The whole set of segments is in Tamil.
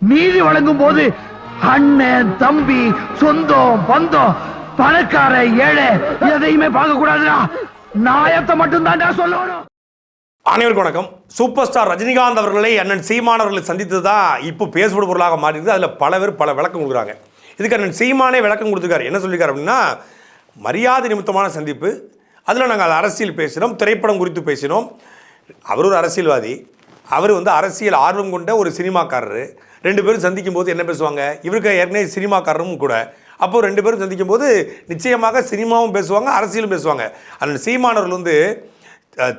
நீதி வழங்கும் போது அண்ணன் தம்பி சொந்தம் பந்தம் பணக்கார ஏழை எதையுமே பார்க்க கூடாதுடா. நாயத்தை மட்டும் சொல்லணும். அனைவருக்கும் வணக்கம். சூப்பர் ஸ்டார் ரஜினிகாந்த் அவர்களை அண்ணன் சீமான் அவர்களை தான் இப்போ பேசுபடு பொருளாக மாறிடுது அதில் பல பேர் பல விளக்கம் கொடுக்குறாங்க. இதுக்கு அண்ணன் சீமானே விளக்கம் கொடுத்துருக்காரு. என்ன சொல்லியிருக்காரு அப்படின்னா மரியாதை நிமித்தமான சந்திப்பு. அதில் நாங்கள் அரசியல் பேசினோம். திரைப்படம் குறித்து பேசினோம். அவர் ஒரு அரசியல்வாதி. அவர் வந்து அரசியல் ஆர்வம் கொண்ட ஒரு சினிமாக்காரரு. ரெண்டு பேரும் சந்திக்கும் போது என்ன பேசுவாங்க? இவருக்கு ஏற்கனவே சினிமாக்காரரும் கூட. அப்போ ரெண்டு பேரும் சந்திக்கும் போது நிச்சயமாக சினிமாவும் பேசுவாங்க அரசியலும் பேசுவாங்க. அண்ணன் சீமானவர்கள் வந்து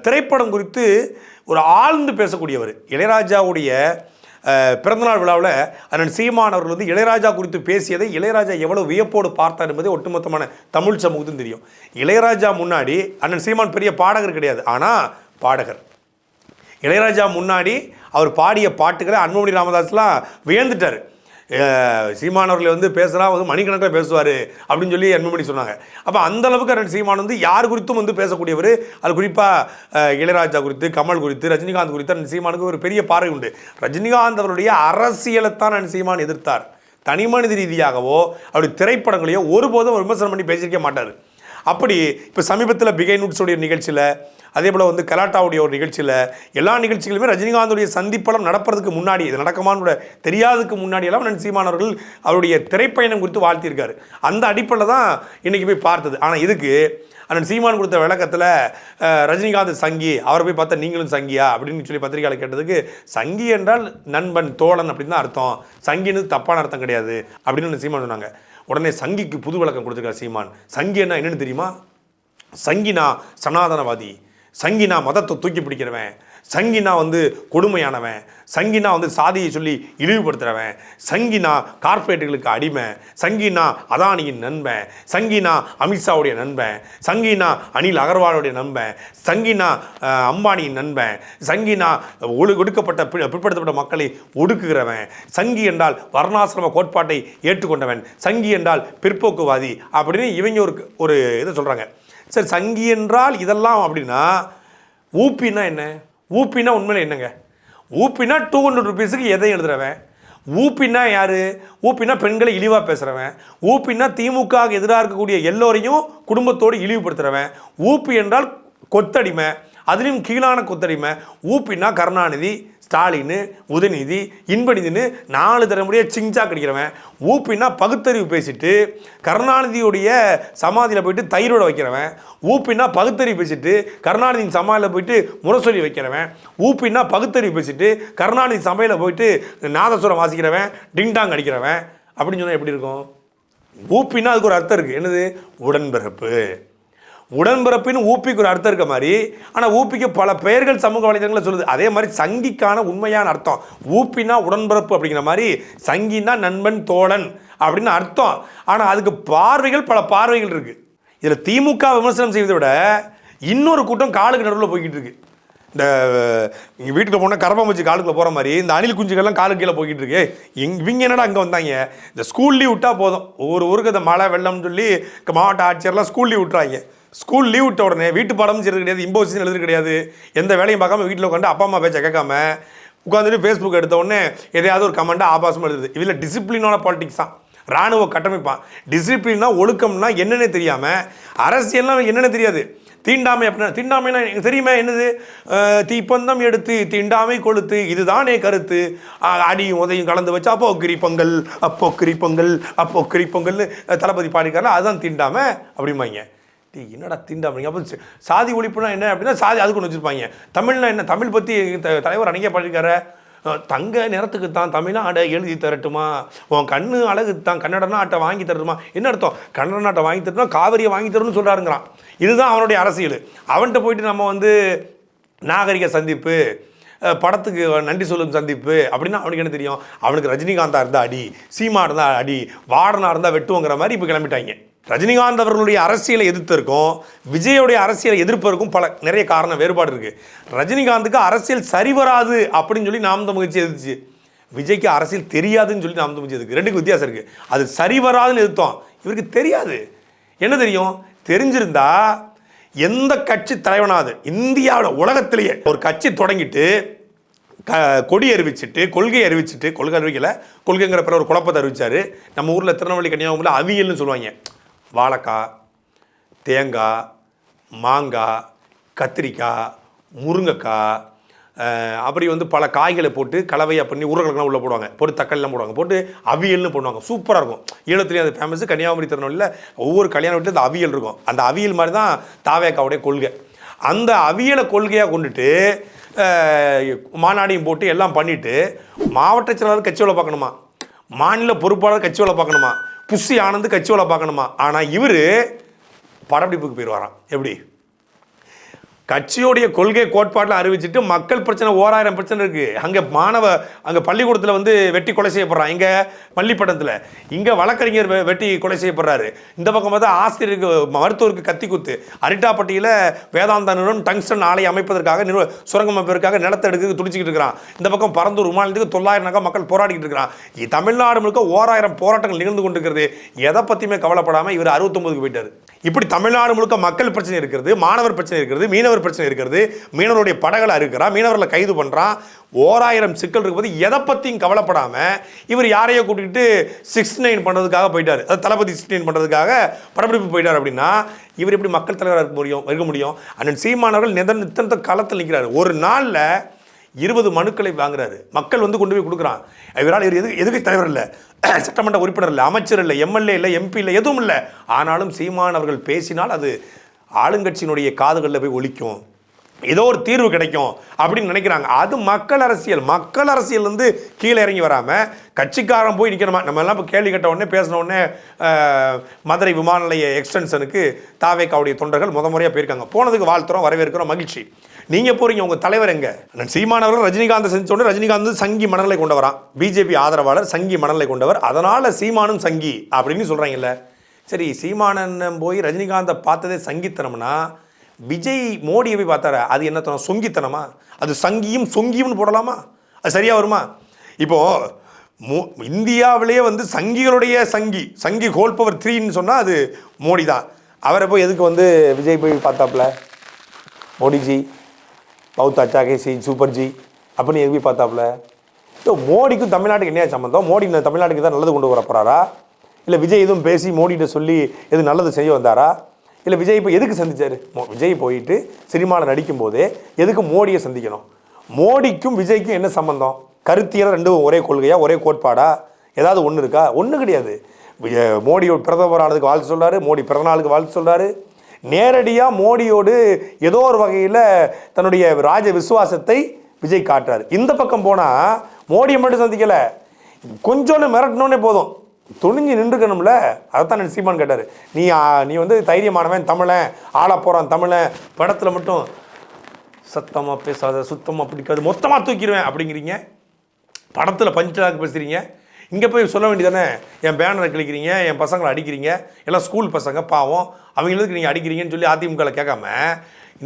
திரைப்படம் குறித்து ஒரு ஆழ்ந்து பேசக்கூடியவர். இளையராஜாவுடைய பிறந்தநாள் விழாவில் அண்ணன் சீமான் அவர்கள் வந்து இளையராஜா குறித்து பேசியதை இளையராஜா எவ்வளோ வியப்போடு பார்த்தார் என்பது ஒட்டுமொத்தமான தமிழ் சமூகத்தும் தெரியும். இளையராஜா முன்னாடி அண்ணன் சீமான் பெரிய பாடகர் கிடையாது. ஆனால் பாடகர். இளையராஜா முன்னாடி அவர் பாடிய பாட்டுகளை அன்புமணி ராமதாஸ்லாம் வியந்துட்டார். சீமானவர்கள் வந்து பேசுகிறா வந்து மணிக்கணக்கில் பேசுவார் அப்படின்னு சொல்லி அன்புமணி சொன்னாங்க. அப்போ அந்த அளவுக்கு ரெண்டு சீமான் வந்து யார் குறித்தும் வந்து பேசக்கூடியவர்? அது குறிப்பாக இளையராஜா குறித்து கமல் குறித்து ரஜினிகாந்த் குறித்து ரெண்டு சீமானுக்கு ஒரு பெரிய பார்வை உண்டு. ரஜினிகாந்த் அவருடைய அரசியலைத்தான் ரெண்டு சீமான் எதிர்த்தார். தனி மனித ரீதியாகவோ அவருடைய திரைப்படங்களையோ ஒருபோதும் விமர்சனம் பண்ணி பேசியிருக்க மாட்டார். அப்படி இப்போ சமீபத்தில் பிகை நூட்ஸுடைய நிகழ்ச்சியில் அதே போல் வந்து கலாட்டாவுடைய ஒரு நிகழ்ச்சியில் எல்லா நிகழ்ச்சிகளுமே ரஜினிகாந்துடைய சந்திப்பெல்லாம் நடப்பதற்கு முன்னாடி இது நடக்குமான்னு கூட தெரியாததுக்கு முன்னாடி எல்லாம் சீமானவர்கள் அவருடைய திரைப்பயணம் குறித்து வாழ்த்தியிருக்காரு. அந்த அடிப்படையில் தான் இன்றைக்கி போய் பார்த்தது. ஆனால் இதுக்கு அண்ணன் சீமான் கொடுத்த விளக்கத்தில் ரஜினிகாந்த் சங்கி அவரை போய் பார்த்தா நீங்களும் சங்கியா அப்படின்னு சொல்லி பத்திரிகையாளர் கேட்டதுக்கு சங்கி என்றால் நண்பன் தோழன் அப்படின்னு தான் அர்த்தம். சங்கின்னு தப்பான அர்த்தம் கிடையாது அப்படின்னு சீமான் சொன்னாங்க. உடனே சங்கிக்கு புது விளக்கம் கொடுத்துருக்காரு சீமான். சங்கி என்ன என்னன்னு தெரியுமா? சங்கினா சனாதனவாதி. சங்கினா மதத்தை தூக்கி பிடிக்கிறவன் சங்கினா வந்து கொடுமையானவன் சங்கினா வந்து சாதியை சொல்லி இழிவுபடுத்துகிறவன் சங்கினா கார்ப்பரேட்டுகளுக்கு அடிமை சங்கினா அதானியின் நண்பன் சங்கினா அமித்ஷாவுடைய நண்பன் சங்கினா அனில் அகர்வாலுடைய நண்பன் சங்கினா அம்பானியின் நண்பன் சங்கினா ஒழு ஒடுக்கப்பட்ட பிற்படுத்தப்பட்ட மக்களை ஒடுக்குகிறவன் சங்கி என்றால் வர்ணாசிரம கோட்பாட்டை ஏற்றுக்கொண்டவன் சங்கி என்றால் பிற்போக்குவாதி அப்படின்னு இவங்க ஒரு ஒரு இதை சொல்கிறாங்க சரி சங்கி என்றால் இதெல்லாம் அப்படின்னா ஊப்பின்னா என்ன? ஊப்பின்னா உண்மையில் என்னங்க? ஊப்பினா டூ ஹண்ட்ரட் ருபீஸுக்கு எதையும் எழுதுறவன்? ஊப்பின்னா யார்? ஊப்பினா பெண்களை இழிவாக பேசுகிறவன் ஊப்பின்னா திமுக எதிராக இருக்கக்கூடிய எல்லோரையும் குடும்பத்தோடு இழிவுபடுத்துகிறவன் ஊப்பி என்றால் கொத்தடிமை அதுலேயும் கீழான கொத்தடிமை. ஊப்பின்னா கருணாநிதி ஸ்டாலின் உதயநிதி இன்பநிதினு நாலு தலைமுறையை சிங்சா கிடைக்கிறவன். ஊப்பின்னா பகுத்தறிவு பேசிட்டு கருணாநிதியுடைய சமாதியில் போயிட்டு தயிரோட வைக்கிறவன். ஊப்பின்னா பகுத்தறிவு பேசிட்டு கருணாநிதி சமாதியில் போயிட்டு முரசொலி வைக்கிறவன். ஊப்பின்னா பகுத்தறிவு பேசிட்டு கருணாநிதி சமையலில் போயிட்டு நாதசுரம் வாசிக்கிறவன் டிங்டாங் அடிக்கிறவன். அப்படின்னு சொன்னால் எப்படி இருக்கும்? ஊப்பின்னா அதுக்கு ஒரு அர்த்தம் இருக்குது என்னது? உடன்பிறப்பு. உடன்பிறப்பின் ஊப்பிக்கு ஒரு அர்த்தம் இருக்க மாதிரி ஆனால் ஊப்பிக்கு பல பெயர்கள் சமூக வலைதளங்களில் சொல்லுது. அதே மாதிரி சங்கிக்கான உண்மையான அர்த்தம். ஊப்பினா உடன்பிறப்பு அப்படிங்கிற மாதிரி சங்கினா நண்பன் தோழன் அப்படின்னு அர்த்தம். ஆனால் அதுக்கு பார்வைகள் பல பார்வைகள் இருக்குது இதில் திமுக விமர்சனம் செய்வதை விட இன்னொரு கூட்டம் காலுக்கு நடுவில் போய்கிட்டு இருக்கு. இந்த வீட்டுக்கு போனால் கரப்பம் வச்சு காலுக்குள்ள போகிற மாதிரி இந்த அணில் குஞ்சுகள்லாம் காலுக்கு கீழே போய்கிட்டு இருக்கு. எங் இவங்க என்னடா அங்கே வந்தாங்க? இந்த ஸ்கூல் லீவ் விட்டால் போதும். ஒவ்வொரு ஊருக்கு இந்த மழை வெள்ளம்னு சொல்லி மாவட்ட ஆட்சியர்லாம் ஸ்கூல் லீவ் விட்டுறாங்க. ஸ்கூல் லீவ் விட்ட உடனே வீட்டு பாடமும் செய்யறது கிடையாது இம்போசிஷன் எழுதுறது கிடையாது. எந்த வேலையும் பார்க்காம வீட்டில் உட்காந்து அப்பா அம்மா பேச்ச கேட்காம உட்காந்துட்டு ஃபேஸ்புக் எடுத்த உடனே எதையாவது ஒரு கமெண்ட்டாக ஆபாசமாக எழுதுது இதில் டிசிப்ளினான பாலிடிக்ஸ் தான். ராணுவ கட்டமைப்பான். டிசிப்ளினா ஒழுக்கம்னா என்னென்ன தெரியாமல் அரசியல்லாம் என்னென்ன தெரியாது. தீண்டாமை அப்படின்னா தீண்டாமைனா எனக்கு தெரியுமா என்னது? தீப்பந்தம் எடுத்து தீண்டாமை கொளுத்து இதுதானே கருத்து. அடியும் உதையும் கலந்து வச்சு அப்போ கிரி பொங்கல் அப்போ கிரி பொங்கல் அப்போ கிரி பொங்கல்னு தளபதி பாடிக்காரல அதுதான் தீண்டாமை அப்படிம்பாங்க. டீ என்னடா தீண்டாமைங்க அப்போ சாதி ஒழிப்புனா என்ன அப்படின்னா சாதி அதுக்கு ஒன்று வச்சுருப்பாங்க. தமிழ்னா என்ன தமிழ் பற்றி தலைவர் அன்னைக்கே பண்ணியிருக்காரு தங்க நிறத்துக்கு தான் தமிழ்நாடை எழுதி தரட்டுமா? உன் கண்ணு அழகு தான் கன்னட நாட்டை வாங்கி தரட்டுமா? என்ன அர்த்தம்? கன்னட நாட்டை வாங்கி தரணும் காவிரியை வாங்கி தரணும்னு சொல்கிறாருங்கிறான் இதுதான் அவனுடைய அரசியல். அவன்கிட்ட போயிட்டு நம்ம வந்து நாகரிக சந்திப்பு படத்துக்கு நன்றி சொல்லும் சந்திப்பு அப்படின்னா அவனுக்கு என்ன தெரியும்? அவனுக்கு ரஜினிகாந்தாக இருந்தால் அடி சீமா இருந்தா அடி வாடனா இருந்தால் வெட்டுவோங்கிற மாதிரி இப்போ கிளம்பிட்டாங்க. ரஜினிகாந்த் அவர்களுடைய அரசியலை எதிர்த்திருக்கும் விஜயோடைய அரசியலை எதிர்ப்பதற்கும் பல நிறைய காரணம் வேறுபாடு இருக்கு. ரஜினிகாந்துக்கு அரசியல் சரி வராது அப்படின்னு சொல்லி நாம் தமிழ்ச்சி எதிர்த்துச்சு. விஜய்க்கு அரசியல் தெரியாதுன்னு சொல்லி நாம் தமிழ்ச்சி எதுக்கு ரெண்டுக்கு வித்தியாசம் இருக்கு. அது சரி வராதுன்னு எதிர்த்தோம். இவருக்கு தெரியாது. என்ன தெரியும்? தெரிஞ்சிருந்தா எந்த கட்சி தலைவனாவது இந்தியாவோட உலகத்திலேயே ஒரு கட்சி தொடங்கிட்டு க கொடி அறிவிச்சிட்டு கொள்கை அறிவிச்சிட்டு கொள்கை அறிவிக்கலை கொள்கைங்கிற பிற ஒரு குழப்பத்தை அறிவிச்சாரு. நம்ம ஊரில் திருநெல்வேலி கன்னியாகுமரியில் அவியல்னு சொல்லுவாங்க. வாழைக்காய் தேங்காய் மாங்காய் கத்திரிக்காய் முருங்கைக்காய் அப்படி வந்து பல காய்களை போட்டு கலவையாக பண்ணி உருளைக்கிழங்கு உள்ளே போடுவாங்க. போட்டு தக்காளிலாம் போடுவாங்க. போட்டு அவியல்னு பண்ணுவாங்க சூப்பராக இருக்கும். ஈழத்துலேயும் அது ஃபேமஸ் கன்னியாகுமரி திருநெல்வேலியில் ஒவ்வொரு கல்யாண வீட்டில் அந்த அவியல் இருக்கும். அந்த அவியல் மாதிரி தான் தாவேக்காவுடைய கொள்கை. அந்த அவியலை கொள்கையாக கொண்டுட்டு மாநாடையும் போட்டு எல்லாம் பண்ணிவிட்டு மாவட்ட செயலாளர் கட்சி வேலை பார்க்கணுமா? மாநில பொறுப்பாளர் கட்சி வேலை பார்க்கணுமா? புஷி ஆனந்த் கட்சி வேலை பார்க்கணுமா? ஆனால் இவர் படப்பிடிப்புக்கு போயிடுவாராம் எப்படி? கட்சியோடைய கொள்கை கோட்பாட்டில் அறிவிச்சிட்டு மக்கள் பிரச்சனை ஓராயிரம் பிரச்சனை இருக்குது அங்கே மாணவ அங்கே பள்ளிக்கூடத்தில் வந்து வெட்டி கொலை செய்யப்படுறான். இங்கே பள்ளிப்படத்தில் இங்கே வழக்கறிஞர் வெட்டி கொலை செய்யப்படுறாரு. இந்த பக்கம் பார்த்தா ஆசிரியருக்கு மருத்துவருக்கு கத்தி குத்து. அரிட்டாப்பட்டியில் வேதாந்தா நிறுவனம் டங்ஸ்டன் ஆலை அமைப்பதற்காக நிறுவ சுரங்கம் அமைப்பதற்காக நிலத்தை எடுக்க துடிச்சிக்கிட்டு இருக்கிறான். இந்த பக்கம் பரந்தூர் விமானத்துக்கு தொள்ளாயிரம் நகை மக்கள் போராடிக்கிட்டு இருக்கிறான். தமிழ்நாடு முழுக்க ஓராயிரம் போராட்டங்கள் நிகழ்ந்து கொண்டிருக்கிறது. எதை பற்றியுமே கவலைப்படாமல் இவர் அறுபத்தொம்பதுக்கு போயிட்டார். இப்படி தமிழ்நாடு முழுக்க மக்கள் பிரச்சனை இருக்கிறது மாணவர் பிரச்சனை இருக்கிறது மீனவர் பிரச்சனை இருக்கிறது. மீனவருடைய படகளை அறுக்கிறான் மீனவர்களை கைது பண்ணுறான் ஓராயிரம் சிக்கல் இருக்கும்போது எதை பற்றியும் கவலைப்படாமல் இவர் யாரையோ கூட்டிகிட்டு சிக்ஸ் நைன் பண்ணுறதுக்காக போயிட்டார். அதாவது தளபதி சிக்ஸ் நைன் பண்ணுறதுக்காக படப்பிடிப்பு போயிட்டார் அப்படின்னா இவர் எப்படி மக்கள் தலைவராக இருக்க முடியும் இருக்க முடியும்? அண்ணன் சீமானவர்கள் நிதன் நித்தனத்தை களத்தில் நிற்கிறார் ஒரு நாளில் இருபது மனுக்களை வாங்குறாரு. மக்கள் வந்து கொண்டு போய் கொடுக்குறான். இவரால் இவர் எது எதுக்கு தலைவர் இல்லை? சட்டமன்ற உறுப்பினர் இல்லை அமைச்சர் இல்லை எம்எல்ஏ இல்லை எம்பி இல்லை எதுவும் இல்லை. ஆனாலும் சீமான் அவர்கள் பேசினால் அது ஆளுங்கட்சியினுடைய காதுகளில் போய் ஒழிக்கும் ஏதோ ஒரு தீர்வு கிடைக்கும் அப்படின்னு நினைக்கிறாங்க. அது மக்கள் அரசியல். மக்கள் அரசியல் வந்து கீழே இறங்கி வராமல் கட்சிக்காரன் போய் நிற்கணுமா நம்ம எல்லாம் இப்போ கேள்வி கேட்ட உடனே பேசின உடனே மதுரை விமான நிலைய எக்ஸ்டென்ஷனுக்கு தாவேக்காவுடைய தொண்டர்கள் முத முறையாக போயிருக்காங்க. போனதுக்கு வாழ்த்துறோம் வரவேற்கிறோம் மகிழ்ச்சி. நீங்க போறீங்க உங்க தலைவர் எங்க? சீமான் அவர்கள் ரஜினிகாந்த் செஞ்ச ரஜினிகாந்த் வந்து சங்கி மணலை கொண்டவரான் பிஜேபி ஆதரவாளர் சங்கி மணலை கொண்டவர். அதனால சீமானும் சங்கி அப்படின்னு சொல்றாங்கல்ல. சரி சீமானன் போய் ரஜினிகாந்தை பார்த்ததே சங்கித்தனம்னா விஜய் மோடியை போய் பார்த்தாரு? அது என்னத்தனம் சொங்கித்தனமா? அது சங்கியும் சொங்கியும்னு போடலாமா? அது சரியா வருமா? இப்போ மோ இந்தியாவிலேயே வந்து சங்கிகளுடைய சங்கி சங்கி ஹோல் பவர் த்ரீன்னு சொன்னால் அது மோடி தான் அவரை போய் எதுக்கு வந்து விஜய் போய் பார்த்தாப்புல? மோடிஜி. பௌத் அச்சா கேசி சூப்பர் ஜி அப்படின்னு எழுப்பி பார்த்தாப்புல. ஸோ மோடிக்கும் தமிழ்நாட்டுக்கு என்ன சம்மந்தம் மோடி தமிழ்நாட்டுக்கு தான் நல்லது கொண்டு வர போகிறாரா இல்லை விஜய் எதுவும் பேசி மோடிகிட்ட சொல்லி எது நல்லது செய்ய வந்தாரா? இல்லை விஜய் இப்போ எதுக்கு சந்தித்தார் மோ- விஜய் போயிட்டு சினிமாவில் நடிக்கும்போது எதுக்கு மோடியை சந்திக்கணும்? மோடிக்கும் விஜய்க்கும் என்ன சம்மந்தம் கருத்தியல் ரெண்டும் ஒரே கொள்கையா ஒரே கோட்பாடா? ஏதாவது ஒன்று இருக்கா? ஒன்றும் கிடையாது. மோடி பிரதமர் ஆனதுக்கு வாழ்த்து சொல்கிறாரு மோடி பிறந்தநாளுக்கு வாழ்த்து சொல்கிறாரு நேரடியாக மோடியோடு ஏதோ ஒரு வகையில் தன்னுடைய ராஜ விசுவாசத்தை விஜய் காட்டுறாரு. இந்த பக்கம் போனால் மோடியை மட்டும் சந்திக்கலை. கொஞ்சோன்னு மிரட்டணுன்னே போதும். துணிஞ்சு நின்றுக்கணும்ல? அதைத்தான் சீமான் கேட்டார். நீ நீ வந்து தைரியமானவன் தமிழன் ஆள போகிறான் தமிழன். படத்தில் மட்டும் சத்தமாக பேசாத சுத்தமாக பிடிக்காது மொத்தமாக தூக்கிடுவேன் அப்படிங்கிறீங்க. படத்தில் பஞ்சாக் பேசுகிறீங்க இங்கே போய் சொல்ல வேண்டியதானே என் பேனரை கிழிக்கிறீங்க என் பசங்களை அடிக்கிறீங்க எல்லாம் ஸ்கூல் பசங்க பாவம். அவங்களுக்கு நீங்கள் அடிக்கிறீங்கன்னு சொல்லி அதிமுகவில் கேட்காம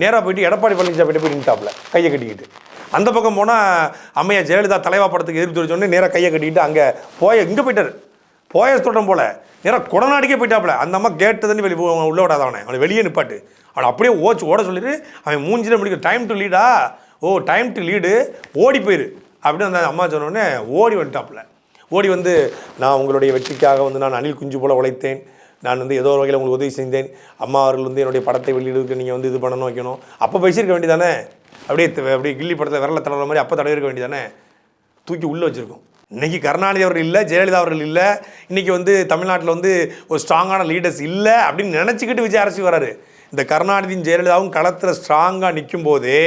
நேராக போயிட்டு எடப்பாடி பழனிசாமி போய் நின்ட்டாப்ல கையை கட்டிக்கிட்டு. அந்த பக்கம் போனால் அம்மையா ஜெயலலிதா தலைவா படத்துக்கு எதிர்ப்பு தெரிவிச்சோடனே நேராக கையை கட்டிக்கிட்டு அங்கே போய இங்கே போயிட்டார். போய தோட்டம் போல. நேராக குடநாடிக்கே போயிட்டாப்புல அந்த அம்மா கேட்டு தண்ணி வெளியே உள்ள விடாத அவனை அவனை வெளியே நிப்பாட்டு. அவனை அப்படியே ஓச்சு ஓட சொல்லிட்டு அவன் மூஞ்சில முடிக்க டைம் டு லீடா ஓ டைம் டு லீடு ஓடி போயிரு. அப்படின்னு அந்த அம்மா சொன்னோடனே ஓடி வந்துட்டாப்புல ஓடி வந்து நான் உங்களுடைய வெற்றிக்காக வந்து நான் அணில் குஞ்சு போல உழைத்தேன். நான் வந்து ஏதோ ஒரு வகையில் உங்களுக்கு உதவி செஞ்சேன். அம்மா அவர்கள் வந்து என்னுடைய படத்தை வெளியிடுவதுக்கு நீங்கள் வந்து இது பண்ணணும் வைக்கணும். அப்போ பேசியிருக்க வேண்டியதானே? அப்படியே அப்படியே கில்லி படத்தில் விரலை தடவுற மாதிரி அப்போ தடவிருக்க வேண்டியதானே? தூக்கி உள்ளே வச்சுருக்கோம். இன்னைக்கு கருணாநிதி அவர்கள் இல்லை ஜெயலலிதா அவர்கள் இல்லை இன்றைக்கி வந்து தமிழ்நாட்டில் வந்து ஒரு ஸ்ட்ராங்கான லீடர்ஸ் இல்லை அப்படின்னு நினச்சிக்கிட்டு விஜய் அரசு வராரு. இந்த கருணாநிதியும் ஜெயலலிதாவும் களத்தில் ஸ்ட்ராங்காக நிற்கும் போதே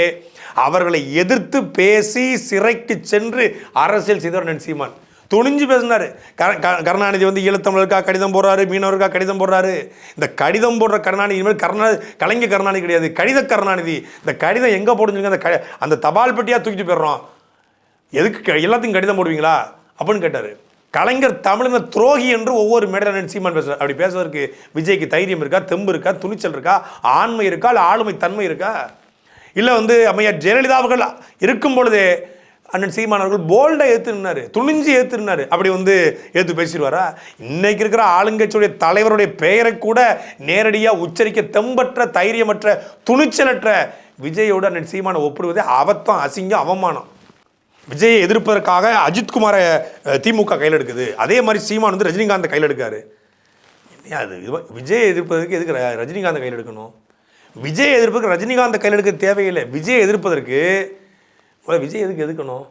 அவர்களை எதிர்த்து பேசி சிறைக்கு சென்று அரசியல் செய்தவர் நன் சீமான். துணிஞ்சு பேசினார். க- க- கருணாநிதி வந்து ஈழத்தமிழருக்காக கடிதம் போடுறாரு மீனவருக்காக கடிதம் போடுறாரு. இந்த கடிதம் போடுற கருணாநிதி இனிமேல் கருணா கலைஞர் கருணாநிதி கிடையாது. கடித கருணாநிதி. இந்த கடிதம் எங்கே போடுன்னு அந்த க அந்த தபால் பெட்டியாக தூக்கிட்டு போயிடுறோம். எதுக்கு க- எல்லாத்துக்கும் கடிதம் போடுவீங்களா? அப்படின்னு கேட்டார். கலைஞர் தமிழின துரோகி என்று ஒவ்வொரு மேடையில் சீமான் பேசுறார். அப்படி பேசுவதற்கு விஜய்க்கு தைரியம் இருக்கா? தெம்பு இருக்கா? துணிச்சல் இருக்கா? ஆண்மை இருக்கா? இல்லை ஆளுமை தன்மை இருக்கா? இல்லை வந்து அம்மையார் ஜெயலலிதா அவர்கள் இருக்கும் பொழுதே அண்ணன் சீமான் அவர்கள் போல்டாக ஏற்று துணிஞ்சு ஏற்று அப்படி வந்து ஏற்று பேசிடுவாரா? இன்னைக்கு இருக்கிற ஆளுங்கட்சியுடைய தலைவருடைய பெயரை கூட நேரடியாக உச்சரிக்க தெம்பற்ற தைரியமற்ற துணிச்சலற்ற விஜயோட அண்ணன் சீமானை ஒப்பிடுவதே அவத்தம் அசிங்கம் அவமானம். விஜயை எதிர்ப்பதற்காக அஜித்குமாரை திமுக கையில் எடுக்குது அதே மாதிரி சீமான் வந்து ரஜினிகாந்தை கையில் எடுக்காரு என்னையா அது? விஜயை எதிர்ப்பதற்கு எதுக்கு ர- ரஜினிகாந்தை கையில் எடுக்கணும் விஜய் எதிர்ப்புக்கு ரஜினிகாந்தை கையில் எடுக்க தேவையில்லை. விஜய் எதிர்ப்பதற்கு முதல்ல விஜய் எதுக்கு எதுக்கணும்?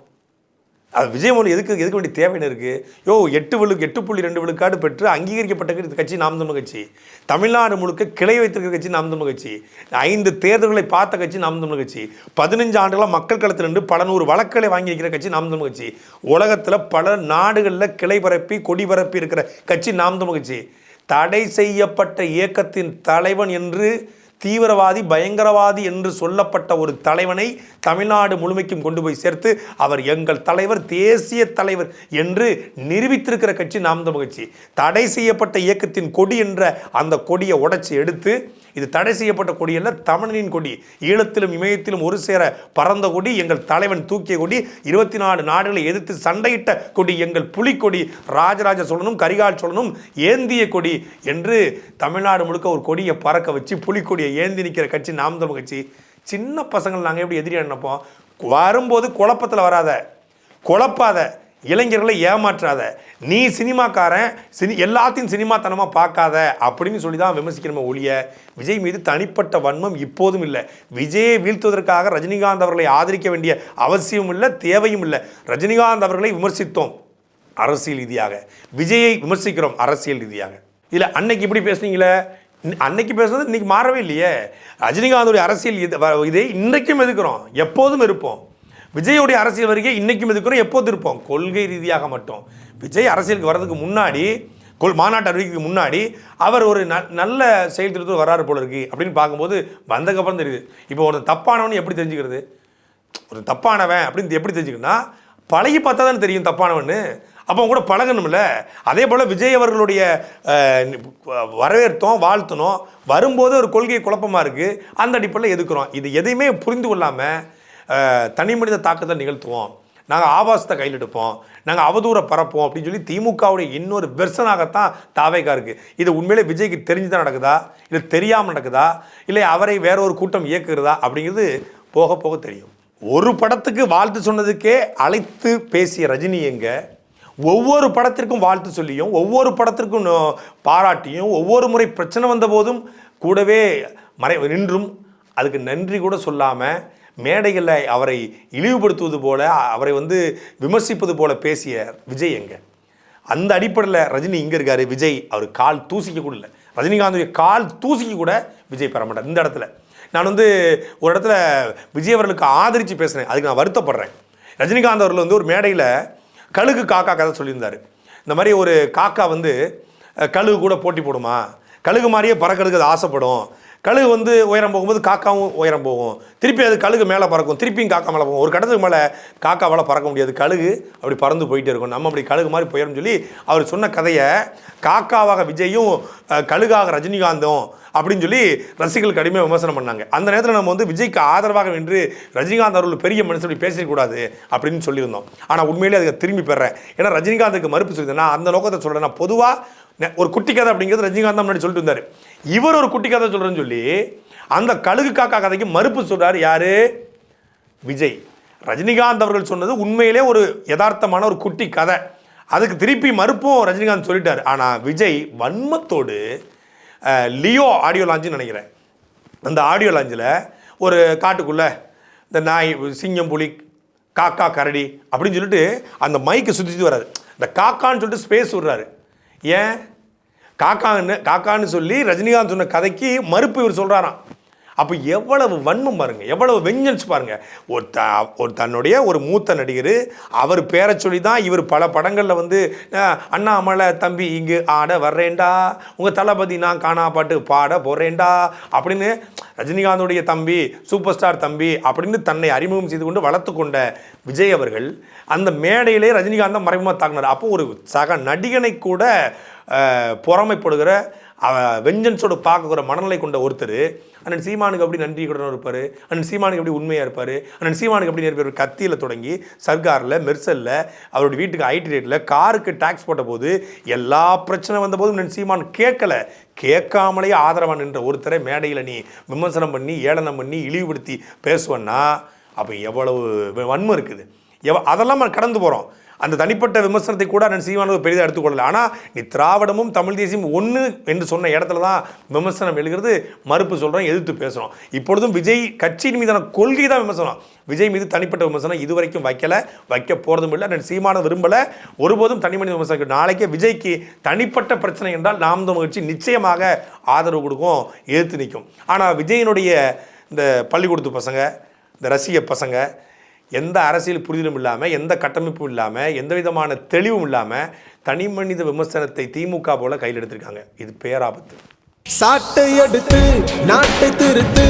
அது விஜய் மோடி எதுக்கு எதுக்கு வேண்டிய தேவைன்னு இருக்கு? யோ எட்டு விழுக்கு எட்டு புள்ளி ரெண்டு விழுக்காடு பெற்று அங்கீகரிக்கப்பட்ட கட்சி- கட்சி நாம் தமிழ் கட்சி. தமிழ்நாடு முழுக்க கிளை வைத்திருக்கிற கட்சி நாம் தமிழ் கட்சி. ஐந்து தேர்தல்களை பார்த்த கட்சி நாம் தமிழ் கட்சி. பதினஞ்சு ஆண்டுகளாக மக்கள் களத்தில் நின்று பல நூறு வழக்குகளை வாங்கி இருக்கிற கட்சி நாம் தமிழ் கட்சி. உலகத்தில் பல நாடுகளில் கிளை பரப்பி கொடி பரப்பி இருக்கிற கட்சி நாம் தமிழ் கட்சி. தடை செய்யப்பட்ட இயக்கத்தின் தலைவன் என்று தீவிரவாதி பயங்கரவாதி என்று சொல்லப்பட்ட ஒரு தலைவனை தமிழ்நாடு முழுமைக்கும் கொண்டு போய் சேர்த்து அவர் எங்கள் தலைவர் தேசிய தலைவர் என்று நிரூபித்திருக்கிற கட்சி நாம் தமிழ் கட்சி தடை செய்யப்பட்ட இயக்கத்தின் கொடி என்ற அந்த கொடியை உடைச்சி எடுத்து இது தடை செய்யப்பட்ட கொடியல்ல தமிழனின் கொடி. ஈழத்திலும் இமயத்திலும் ஒரு சேர பறந்த கொடி எங்கள் தலைவன் தூக்கிய கொடி. இருபத்தி நாலு நாடுகளை எதிர்த்து சண்டையிட்ட கொடி எங்கள் புலிக்கொடி ராஜராஜ சோழனும் கரிகால் சோழனும் ஏந்திய கொடி என்று தமிழ்நாடு முழுக்க ஒரு கொடியை பறக்க வச்சு புலிக்கொடியை ஏந்தி நிற்கிற கட்சி நாம் தமிழ் கட்சி. சின்ன பசங்கள் நாங்கள் எப்படி எதிரியா நினைப்போம்? வரும்போது குழப்பத்தில் வராத குழப்பாத. இளைஞர்களை ஏமாற்றாத. நீ சினிமாக்காரன் சினி எல்லாத்தையும் சினிமாத்தனமாக பார்க்காத அப்படின்னு சொல்லி தான் விமர்சிக்கிறோமே ஒழிய விஜய் மீது தனிப்பட்ட வன்மம் இப்போதும் இல்லை. விஜயை வீழ்த்துவதற்காக ரஜினிகாந்த் அவர்களை ஆதரிக்க வேண்டிய அவசியமும் இல்லை தேவையும் இல்லை. ரஜினிகாந்த் அவர்களை விமர்சித்தோம் அரசியல் ரீதியாக. விஜயை விமர்சிக்கிறோம் அரசியல் ரீதியாக. இதில் அன்னைக்கு இப்படி பேசுனீங்களே? அன்னைக்கு பேசுனது இன்னைக்கு மாறவே இல்லையே. ரஜினிகாந்தோடைய அரசியல் இது வ- இதை இன்றைக்கும் எதுக்குறோம் எப்போதும் இருப்போம் விஜயோடைய அரசியல் வருகை இன்னைக்கும் எதுக்குறோம் எப்போது இருப்போம் கொள்கை ரீதியாக மட்டும். விஜய் அரசியலுக்கு வர்றதுக்கு முன்னாடி கொள் மாநாட்டு அறிவிக்கு முன்னாடி அவர் ஒரு ந நல்ல செயல் திருத்தம் வராரு போல இருக்கு அப்படின்னு பார்க்கும்போது வந்ததுக்கப்புறம் தெரியுது. இப்போ ஒரு தப்பானவன் எப்படி தெரிஞ்சுக்கிறது? ஒரு தப்பானவன் அப்படின்னு எப்படி தெரிஞ்சுக்கணும்னா பழகி பார்த்தா தானே தெரியும் தப்பானவன்னு. அப்போ கூட பழகணும்ல. அதே போல் விஜய் அவர்களுடைய அஹ், வரவேற்றோம் வாழ்த்தணும் வரும்போது ஒரு கொள்கை குழப்பமாக இருக்குது அந்த அடிப்படையில் எதுக்குறோம் இது எதையுமே புரிந்து கொள்ளாமல் தனி மனித தாக்குதல் நிகழ்த்துவோம். நாங்கள் ஆபாசத்தை கையில் எடுப்போம் நாங்கள் அவதூற பரப்போம் அப்படின்னு சொல்லி திமுகவுடைய இன்னொரு வெர்சனாகத்தான் தாவேகா இருக்குது இது உண்மையிலே விஜய்க்கு தெரிஞ்சு தான் நடக்குதா? இல்லை தெரியாமல் நடக்குதா? இல்லை அவரை வேற ஒரு கூட்டம் இயக்குகிறதா? அப்படிங்கிறது போக போக தெரியும். ஒரு படத்துக்கு வாழ்த்து சொன்னதுக்கே அழைத்து பேசிய ரஜினி எங்கே? ஒவ்வொரு படத்திற்கும் வாழ்த்து சொல்லியும் ஒவ்வொரு படத்திற்கும் பாராட்டியும் ஒவ்வொரு முறை பிரச்சனை வந்த போதும் கூடவே மறை நின்றும். அதுக்கு நன்றி கூட சொல்லாமல் மேடைகளில் அவரை இழிவுபடுத்துவது போல அவரை வந்து விமர்சிப்பது போல பேசிய விஜய் எங்க? அந்த அடிப்படையில் ரஜினி இங்கே இருக்காரு விஜய் அவர் கால் தூசிக்க கூட இல்லை. ரஜினிகாந்துடைய கால் தூசிக்க கூட விஜய் பெற மாட்டார் இந்த இடத்துல. நான் வந்து ஒரு இடத்துல விஜய் அவர்களுக்கு ஆதரித்து பேசுகிறேன் அதுக்கு நான் வருத்தப்படுறேன். ரஜினிகாந்த் அவர்கள் வந்து ஒரு மேடையில் கழுகு காக்கா கதை சொல்லியிருந்தார். இந்த மாதிரி ஒரு காக்கா வந்து கழுகு கூட போட்டி போடுமா? கழுகு மாதிரியே பறக்கிறதுக்கு அது ஆசைப்படும். கழுகு வந்து உயரம் போகும்போது காக்காவும் உயரம் போகும். திருப்பி அது கழுகு மேலே பறக்கும். திருப்பியும் காக்கா மேலே போகும் ஒரு கட்டத்துக்கு மேலே காக்காவால் பறக்க முடியாது. கழுகு அப்படி பறந்து போயிட்டே இருக்கும். நம்ம அப்படி கழுகு மாதிரி போயிடும் சொல்லி அவர் சொன்ன கதையை காக்காவாக விஜயும் கழுகாக ரஜினிகாந்தும் அப்படின்னு சொல்லி ரசிகர்கள் கடுமையாக விமர்சனம் பண்ணாங்க. அந்த நேரத்தில் நம்ம வந்து விஜய்க்கு ஆதரவாக நின்று ரஜினிகாந்த் அவர்கள் பெரிய மனுஷன் அப்படி பேசக்கூடாது அப்படின்னு சொல்லியிருந்தோம். ஆனால் உண்மையிலே அதுக்கு திரும்பி பெறேன். ஏன்னா ரஜினிகாந்துக்கு மறுப்பு சொல்லியிருந்தேன். நான் அந்த நோக்கத்தை சொல்கிறேன் நான் பொதுவாக ஒரு குட்டி கதை அப்படிங்கிறது ரஜினிகாந்த் தான் முன்னாடி சொல்லிட்டு இருந்தார். இவர் ஒரு குட்டி கதை சொல்கிறேன்னு சொல்லி அந்த கழுகு காக்கா கதைக்கு மறுப்பு சொல்கிறார் யார்? விஜய். ரஜினிகாந்த் அவர்கள் சொன்னது உண்மையிலே ஒரு யதார்த்தமான ஒரு குட்டி கதை. அதுக்கு திருப்பி மறுப்பும் ரஜினிகாந்த் சொல்லிட்டார். ஆனால் விஜய் வன்மத்தோடு லியோ ஆடியோ லாஞ்சுன்னு நினைக்கிறேன். அந்த ஆடியோ லாஞ்சில் ஒரு காட்டுக்குள்ளே இந்த நாய் சிங்கம் புலி காக்கா கரடி அப்படின்னு சொல்லிட்டு அந்த மைக்கை சுற்றி சுற்றி வராது இந்த காக்கான்னு சொல்லிட்டு ஸ்பேஸ் விடுறாரு. ஏன்? காக்கான்னு காக்கான்னு சொல்லி ரஜினிகாந்த் சொன்ன கதைக்கு மறுப்பு இவர் சொல்கிறாராம் அப்போ எவ்வளவு வன்மம் பாருங்கள் எவ்வளவு வெஞ்சன்ஸ் பாருங்கள் ஒரு த ஒரு தன்னுடைய ஒரு மூத்த நடிகர் அவர் பேரை சொல்லி தான் இவர் பல படங்களில் வந்து அண்ணா அண்ணாமலை தம்பி இங்கு ஆட வர்றேன்டா உங்கள் தளபதி நான் காணா பாட்டு பாட போகிறேன்டா அப்படின்னு ரஜினிகாந்துடைய தம்பி சூப்பர் ஸ்டார் தம்பி அப்படின்னு தன்னை அறிமுகம் செய்து கொண்டு வளர்த்து கொண்ட விஜய் அவர்கள் அந்த மேடையிலே ரஜினிகாந்தை மறைமுகமாக தாக்குனார். அப்போ ஒரு சக நடிகனை கூட பொறாமைப்படுகிற வெஞ்சன்ஸோட பார்க்குற மனநிலை கொண்ட ஒருத்தர் அண்ணன் சீமானுக்கு எப்படி நன்றி கடன் இருப்பார் அண்ணன் சீமானுக்கு எப்படி உண்மையாக இருப்பார் அண்ணன் சீமானுக்கு எப்படி இருப்பார் கத்தியில் தொடங்கி சர்க்காரில் மெர்சலில் அவருடைய வீட்டுக்கு ஐடி ரேட்டில் காருக்கு டேக்ஸ் போட்ட போது எல்லா பிரச்சனை வந்த போதும் அண்ணன் சீமான் கேட்கல. கேட்காமலே ஆதரவாக நின்ற ஒருத்தரை மேடையில் நீ விமர்சனம் பண்ணி ஏளனம் பண்ணி இழிவுபடுத்தி பேசுவேன்னா அப்போ எவ்வளவு வன்மம் இருக்குது. எவ் அதெல்லாம் நம்ம கடந்து போகிறோம் அந்த தனிப்பட்ட விமர்சனத்தை கூட அண்ணன் சீமானவர் பெரிதாக எடுத்துக்கொள்ளல ஆனால் நீ திராவிடமும் தமிழ் தேசியம் ஒன்று என்று சொன்ன இடத்துல தான் விமர்சனம் எழுகிறது. மறுப்பு சொல்கிறோம் எதிர்த்து பேசுகிறோம் இப்பொழுதும் விஜய் கட்சியின் மீதான கொள்கை தான் விமர்சனம். விஜய் மீது தனிப்பட்ட விமர்சனம் இதுவரைக்கும் வைக்கலை வைக்க போகிறதும் இல்லை அண்ணன் சீமான விரும்பலை. ஒருபோதும் தனிமனித விமர்சனம் நாளைக்கே விஜய்க்கு தனிப்பட்ட பிரச்சனை என்றால் நாம் தமிழ் கட்சி நிச்சயமாக ஆதரவு கொடுக்கும் எதிர்த்து நிற்கும். ஆனால் விஜயனுடைய இந்த பள்ளிக்கூடத்து பசங்க இந்த ரசிக பசங்க எந்த அரசியல் புரிதலும் இல்லாமல் எந்த கட்டமைப்பும் இல்லாமல் எந்த விதமான தெளிவும் இல்லாமல் தனி மனித விமர்சனத்தை திமுக போல கையில் எடுத்திருக்காங்க. இது பேராபத்து. சாட்டை எடுத்து நாட்டை திருத்து